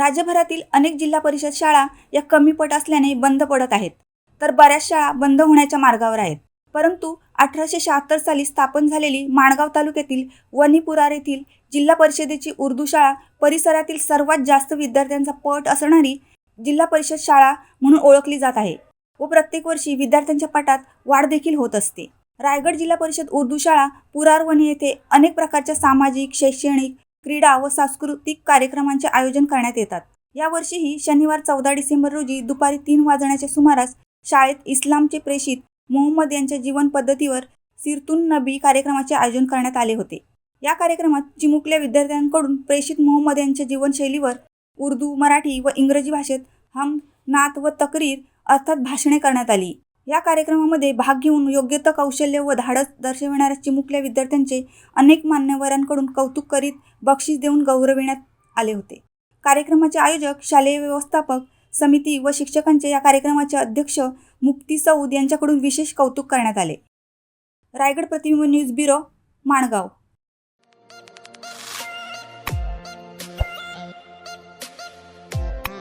राज्यभरातील अनेक जिल्हा परिषद शाळा या कमी पट असल्याने बंद पडत आहेत. तर बऱ्याच शाळा बंद होण्याच्या मार्गावर आहेत. परंतु अठराशे शहात्तर साली स्थापन झालेली माणगाव तालुक्यातील वनीपुरार येथील जिल्हा परिषदेची उर्दू शाळा परिसरातील सर्वात जास्त विद्यार्थ्यांचा पट असणारी जिल्हा परिषद शाळा म्हणून ओळखली जात आहे व प्रत्येक वर्षी विद्यार्थ्यांच्या पटात वाढ देखील होत असते. रायगड जिल्हा परिषद उर्दू शाळा पुरारवणी येथे अनेक प्रकारच्या सामाजिक शैक्षणिक क्रीडा व सांस्कृतिक कार्यक्रमांचे आयोजन करण्यात येतात. यावर्षीही शनिवार चौदा डिसेंबर रोजी दुपारी तीन वाजण्याच्या सुमारास शाळेत इस्लामचे प्रेषित मोहम्मद यांच्या जीवन पद्धतीवर सिरतून नबी कार्यक्रमाचे आयोजन करण्यात आले होते. या कार्यक्रमात चिमुकल्या विद्यार्थ्यांकडून प्रेषित मोहम्मद यांच्या जीवनशैलीवर उर्दू मराठी व इंग्रजी भाषेत हम नात व तक्रीर अर्थात भाषणे करण्यात आली. या कार्यक्रमामध्ये भाग घेऊन योग्यता कौशल्य व धाडस दर्शविणाऱ्या चिमुकल्या विद्यार्थ्यांचे अनेक मान्यवरांकडून कौतुक करीत बक्षीस देऊन गौरविण्यात आले होते. कार्यक्रमाचे आयोजक शालेय व्यवस्थापक समिती व शिक्षकांचे या कार्यक्रमाचे अध्यक्ष मुक्ती सौद यांच्याकडून विशेष कौतुक करण्यात आले. रायगड प्रतिबिंब न्यूज ब्युरो माणगाव.